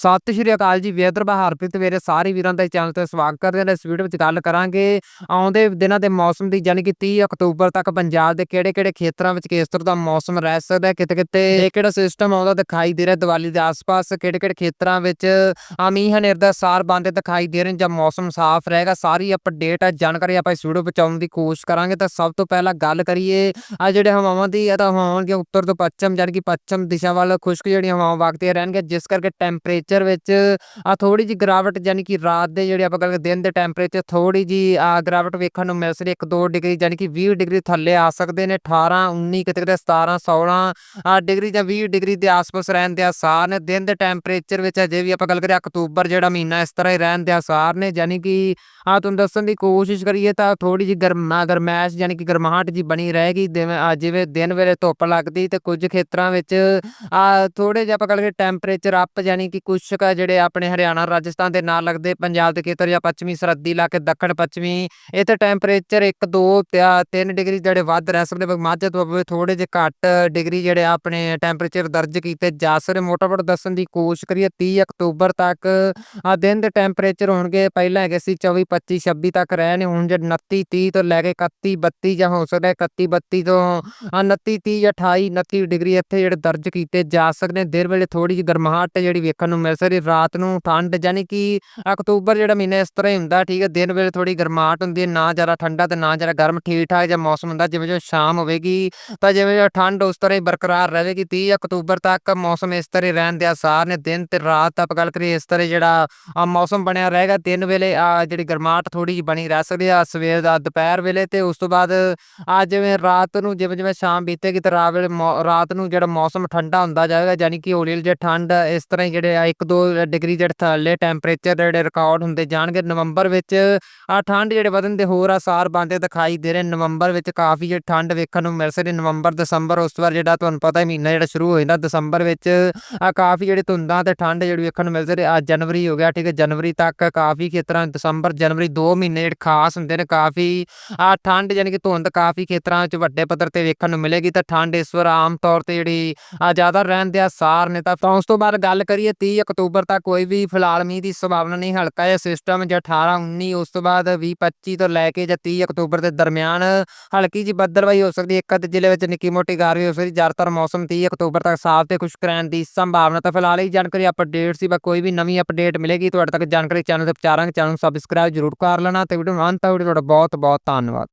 ਸਤਿ ਸ਼੍ਰੀ ਅਕਾਲ ਜੀ ਵੇਦਰ ਬਹਾਰਪ੍ਰੀਤ ਮੇਰੇ ਸਾਰੇ ਵੀਰਾਂ ਦਾ ਚੈਨਲ ਤੇ ਸਵਾਗਤ ਕਰਦੇ ਹਾਂ। ਇਸ ਵੀਡੀਓ ਵਿੱਚ ਗੱਲ ਕਰਾਂਗੇ ਆਉਂਦੇ ਦਿਨਾਂ ਦੇ ਮੌਸਮ ਦੀ ਯਾਨੀ ਕਿ 30 ਅਕਤੂਬਰ ਤੱਕ ਪੰਜਾਬ ਦੇ ਕਿਹੜੇ-ਕਿਹੜੇ ਖੇਤਰਾਂ ਵਿੱਚ ਕਿਸ ਤਰ੍ਹਾਂ ਦਾ ਮੌਸਮ ਰਹਿ ਸਕਦਾ ਹੈ ਕਿਤੇ-ਕਿਤੇ ਇਹ ਕਿਹੜਾ ਸਿਸਟਮ ਆਉਂਦਾ ਦਿਖਾਈ ਦੇ ਰਿਹਾ ਦੀਵਾਲੀ ਦੇ ਆਸ-ਪਾਸ ਕਿਹੜੇ-ਕਿਹੜੇ ਖੇਤਰਾਂ ਵਿੱਚ ਆ ਮੀਂਹ ਹਨੇਰ ਦਾ ਸਾਰ ਬੰਦੇ ਦਿਖਾਈ ਦੇ ਰਹੇ ਜਾਂ ਮੌਸਮ ਸਾਫ਼ ਰਹੇਗਾ ਸਾਰੀ ਅਪਡੇਟ ਹੈ ਜਾਣਕਾਰੀ ਆਪਾਂ ਇਸ ਵੀਡੀਓ ਵਿੱਚ ਆਉਣ ਦੀ ਕੋਸ਼ਿਸ਼ ਕਰਾਂਗੇ। ਤਾਂ ਸਭ ਤੋਂ ਪਹਿਲਾਂ ਗੱਲ ਕਰੀਏ ਆ ਜਿਹੜੇ ਹਵਾਵਾਂ ਦੀ ਇਹ ਤਾਂ ਹਵਾਵਾਂ ਦੀਆਂ ਉੱਤਰ ਤੋਂ ਪੱਛਮ ਯਾਨੀ ਕਿ ਪੱਛਮ ਦਿਸ਼ਾ ਵੱਲ ਖੁਸ਼ਕ ਜਿਹੜੀਆਂ ਹਵਾਵਾਂ ਵਗਦੀਆਂ ਰਹਿਣਗੀਆਂ ਜਿਸ ਕਰਕੇ ਟੈਂਪਰੇਚਰ ਵਿੱਚ ਆ ਥੋੜੀ ਜੀ ਗਿਰਾਵਟ ਯਾਨੀ ਕਿ ਰਾਤ ਦੇ ਜਿਹੜੇ ਆਪਾਂ ਗੱਲ ਕਰਦੇ ਦਿਨ ਦੇ ਟੈਂਪਰੇਚਰ ਥੋੜੀ ਜੀ ਗਿਰਾਵਟ ਵੇਖਣ ਨੂੰ ਮਿਲ ਸਕਦੀ 1-2 ਡਿਗਰੀ ਯਾਨੀ ਕਿ 20 ਡਿਗਰੀ ਥੱਲੇ ਆ ਸਕਦੇ ਨੇ 18 19 ਕਿਤੇ ਕਿਤੇ 17 16 ਡਿਗਰੀ ਜਾਂ 20 ਡਿਗਰੀ ਦੇ ਆਸ-ਪਾਸ ਰਹਿਣ ਦੇ ਆਸਾਰ ਨੇ। ਦਿਨ ਦੇ ਟੈਂਪਰੇਚਰ ਵਿੱਚ ਅਜੇ ਵੀ ਆਪਾਂ ਗੱਲ ਕਰੀਏ ਅਕਤੂਬਰ ਜਿਹੜਾ ਮਹੀਨਾ ਇਸ ਤਰ੍ਹਾਂ ਹੀ ਰਹਿਣ ਦੇ ਆਸਾਰ ਨੇ ਯਾਨੀ ਕਿ ਆ ਤੁਹਾਨੂੰ ਦੱਸਣ ਦੀ ਕੋਸ਼ਿਸ਼ ਕਰੀਏ ਤਾਂ ਥੋੜੀ ਜੀ ਗਰਮਾ ਗਰਮੈਸ਼ ਯਾਨੀ ਕਿ ਗਰਮਾਹਟ ਜੀ ਬਣੀ ਰਹੇਗੀ, ਜਿਵੇਂ ਆ ਜਿਵੇਂ ਦਿਨ ਵੇਲੇ ਧੁੱਪ ਲੱਗਦੀ ਤੇ ਕੁਝ ਖੇਤਰਾਂ ਵਿੱਚ ਆ ਥੋੜੇ ਜਿਹਾ ਆਪਾਂ ਗੱਲ ਕਰੀਏ ਟੈਂਪਰੇਚਰ ਅਪ ਯਾਨੀ ਕਿ ਕੁਝ ਕੁ ਜਿਹੜੇ ਆਪਣੇ ਹਰਿਆਣਾ ਰਾਜਸਥਾਨ ਦੇ ਨਾਲ ਲੱਗਦੇ ਪੰਜਾਬ ਦੇ ਖੇਤਰ ਜਾਂ ਪੱਛਮੀ ਸਰਹੱਦੀ ਇਲਾਕੇ, ਦੱਖਣ, ਪੱਛਮੀ। ਇੱਥੇ ਟੈਂਪਰੇਚਰ 1 2 3 ਡਿਗਰੀ ਜਿਹੜੇ ਵੱਧ ਰਹਿ ਸਕਦੇ ਮਾਝੇ ਤੋਂ ਥੋੜੇ ਜਿਹੇ ਘੱਟ ਡਿਗਰੀ ਜਿਹੜੇ ਆਪਣੇ ਟੈਂਪਰੇਚਰ ਦਰਜ ਕੀਤੇ ਜਾ ਸਕਦੇ। ਮੋਟਾ-ਮੋਟਾ ਦੱਸਣ ਦੀ ਕੋਸ਼ਿਸ਼ ਕਰੀਏ 30 ਅਕਤੂਬਰ ਤੱਕ ਆ ਦਿਨ ਦੇ ਟੈਂਪਰੇਚਰ ਹੋਣਗੇ, ਪਹਿਲਾਂ ਹੈਗੇ ਸੀ 24 25 26 ਤੱਕ ਰਹੇ ਨੇ, ਹੁਣ ਜੇ 29 30 ਤੋਂ ਲੈ ਕੇ 31 32 ਜਾਂ ਹੋ ਸਕਦਾ 31 32 ਤੋਂ 29 30 ਜਾਂ 28 29 ਡਿਗਰੀ ਇੱਥੇ ਜਿਹੜੇ ਦਰਜ ਕੀਤੇ ਜਾ ਸਕਦੇ ਦਿਨ ਵੇਲੇ ਥੋੜੀ ਜਿਹੀ ਗਰਮਾਹਟ ਜਿਹੜੀ ਵੇਖਣ ਨੂੰ ਮਿਲ ਸਕਦੀ ਰਾਤ ਨੂੰ ਠੰਡ ਯਾਨੀ ਕਿ ਅਕਤੂਬਰ ਜਿਹੜਾ ਮਹੀਨਾ ਇਸ ਤਰ੍ਹਾਂ ਹੀ ਹੁੰਦਾ, ਠੀਕ ਹੈ, ਦਿਨ ਵੇਲੇ ਥੋੜੀ ਗਰਮਾਹਟ ਹੁੰਦੀ ਹੈ, ਨਾ ਜ਼ਿਆਦਾ ਠੰਡਾ ਤੇ ਨਾ ਜ਼ਿਆਦਾ ਗਰਮ ਠੀਕ ਠਾਕ ਜਿਹਾ ਮੌਸਮ ਹੁੰਦਾ, ਜਿਵੇਂ ਜਿਵੇਂ ਸ਼ਾਮ ਹੋਵੇਗੀ ਤਾਂ ਜਿਵੇਂ ਜੋ ਠੰਡ ਉਸ ਤਰ੍ਹਾਂ ਹੀ ਬਰਕਰਾਰ ਰਹੇਗੀ 30 ਅਕਤੂਬਰ ਤੱਕ ਮੌਸਮ ਇਸ ਤਰ੍ਹਾਂ ਹੀ ਰਹਿਣ ਦੇ ਆਸਾਰ ਨੇ ਦਿਨ ਤੇ ਰਾਤ ਆਪਾਂ ਗੱਲ ਕਰੀਏ ਇਸ ਤਰ੍ਹਾਂ ਜਿਹੜਾ ਮੌਸਮ ਬਣਿਆ ਰਹੇਗਾ, ਦਿਨ ਵੇਲੇ ਆ ਜਿਹੜੀ ਗਰਮਾਹਟ ਥੋੜੀ ਜਿਹੀ ਬਣੀ ਰਹਿ ਸਕਦੀ ਆ ਸਵੇਰ ਦਾ ਦੁਪਹਿਰ ਵੇਲੇ ਤੇ ਉਸ ਤੋਂ ਬਾਅਦ ਆ ਜਿਵੇਂ ਰਾਤ ਨੂੰ ਜਿਵੇਂ ਜਿਵੇਂ ਸ਼ਾਮ ਬੀਤੇਗੀ ਤੇ ਰਾਤ ਵੇਲੇ ਰਾਤ ਨੂੰ ਜਿਹੜਾ ਮੌਸਮ ਠੰਡਾ ਹੁੰਦਾ ਜਾਏਗਾ ਯਾਨੀ ਕਿ ਹੌਲੀ ਹੌਲੀ ਜੇ ਠੰਡ ਇਸ ਤਰ੍ਹਾਂ ਹੀ ਜਿਹੜੇ ਆ 1-2 ਡਿਗਰੀ ਜਿਹੜੇ ਥੱਲੇ ਟੈਂਪਰੇਚਰ ਜਿਹੜੇ ਰਿਕਾਰਡ ਹੁੰਦੇ ਜਾਣਗੇ, ਨਵੰਬਰ ਵਿੱਚ ਆ ਠੰਡ ਜਿਹੜੇ ਵਧਣ ਦੇ ਹੋਰ ਆਸਾਰ ਬਣਦੇ ਦਿਖਾਈ ਦੇ ਰਹੇ ਨਵੰਬਰ ਵਿੱਚ ਕਾਫੀ ਜਿਹੜੀ ਠੰਡ ਵੇਖਣ ਨੂੰ ਮਿਲ ਸਕਦੀ ਨਵੰਬਰ, ਦਸੰਬਰ ਉਸ ਤੋਂ ਬਾਅਦ ਜਿਹੜਾ ਤੁਹਾਨੂੰ ਪਤਾ ਹੀ ਮਹੀਨਾ ਜਿਹੜਾ ਸ਼ੁਰੂ ਹੋ ਜਾਂਦਾ, ਦਸੰਬਰ ਵਿੱਚ ਆ ਕਾਫੀ ਜਿਹੜੇ ਧੁੰਦਾਂ ਤੇ ਠੰਡ ਜਿਹੜੀ ਵੇਖਣ ਨੂੰ ਮਿਲ ਸਕਦੀ। ਆ ਜਨਵਰੀ ਹੋ ਗਿਆ, ਠੀਕ ਹੈ, ਜਨਵਰੀ ਤੱਕ ਕਾਫੀ ਖੇਤਰਾਂ ਦਸੰਬਰ, ਜਨਵਰੀ 2 ਮਹੀਨੇ ਜਿਹੜੇ ਖਾਸ ਹੁੰਦੇ ਨੇ, ਕਾਫੀ ਆ ਠੰਡ ਯਾਨੀ ਕਿ ਧੁੰਦ ਕਾਫੀ ਖੇਤਰਾਂ ਵਿੱਚ ਵੱਡੇ ਪੱਧਰ ਤੇ ਵੇਖਣ ਨੂੰ ਮਿਲੇਗੀ। ਤਾਂ ਠੰਡ ਇਸ ਵਾਰ ਆਮ ਤੌਰ ਤੇ ਜਿਹੜੀ ਆ ਜ਼ਿਆਦਾ ਰਹਿਣ ਦੇ ਆਸਾਰ ਨੇ ਤਾਂ ਉਸ ਤੋਂ ਬਾਅਦ ਗੱਲ ਕਰੀਏ 30 ਅਕਤੂਬਰ ਤੱਕ ਕੋਈ ਵੀ ਫਿਲਹਾਲ ਮੀਂਹ ਦੀ ਸੰਭਾਵਨਾ ਨਹੀਂ, ਹਲਕਾ ਜਿਹਾ ਸਿਸਟਮ ਜਾਂ 18 19 ਉਸ ਤੋਂ ਬਾਅਦ 20 25 ਤੋਂ ਲੈ ਕੇ ਜਾਂ 30 ਅਕਤੂਬਰ ਦੇ ਦਰਮਿਆਨ ਹਲਕੀ ਜੀ ਬੱਦਲਵਾਈ ਹੋ ਸਕਦੀ ਇੱਕ ਅੱਧ ਜ਼ਿਲ੍ਹੇ ਵਿੱਚ ਨਿੱਕੀ ਮੋਟੀ ਗਾਰਵੀ ਹੋ ਸਕਦੀ, ਜ਼ਿਆਦਾਤਰ ਮੌਸਮ 30 ਅਕਤੂਬਰ ਤੱਕ ਸਾਫ਼ ਤੇ ਖੁਸ਼ਕ ਰਹਿਣ ਦੀ ਸੰਭਾਵਨਾ ਤਾਂ ਫਿਲਹਾਲ ਹੀ। ਜਾਣਕਾਰੀ ਅਪਡੇਟ ਸੀ ਬਾ ਕੋਈ ਵੀ ਨਵੀਂ ਅਪਡੇਟ ਮਿਲੇਗੀ। ਤੁਹਾਡੇ ਤੱਕ ਜਾਣਕਾਰੀ ਚੈਨਲ ਤੇ ਪਹੁੰਚਾਰਾਂਗੇ ਚੈਨਲ ਨੂੰ ਸਬਸਕ੍ਰਾਈਬ ਜ਼ਰੂਰ ਕਰ ਲੈਣਾ। ਤੇ ਵੀਡੀਓ ਨੂੰ ਅੰਤ ਤੱਕ ਤੁਹਾਡਾ ਬਹੁਤ ਬਹੁਤ ਧੰਨਵਾਦ।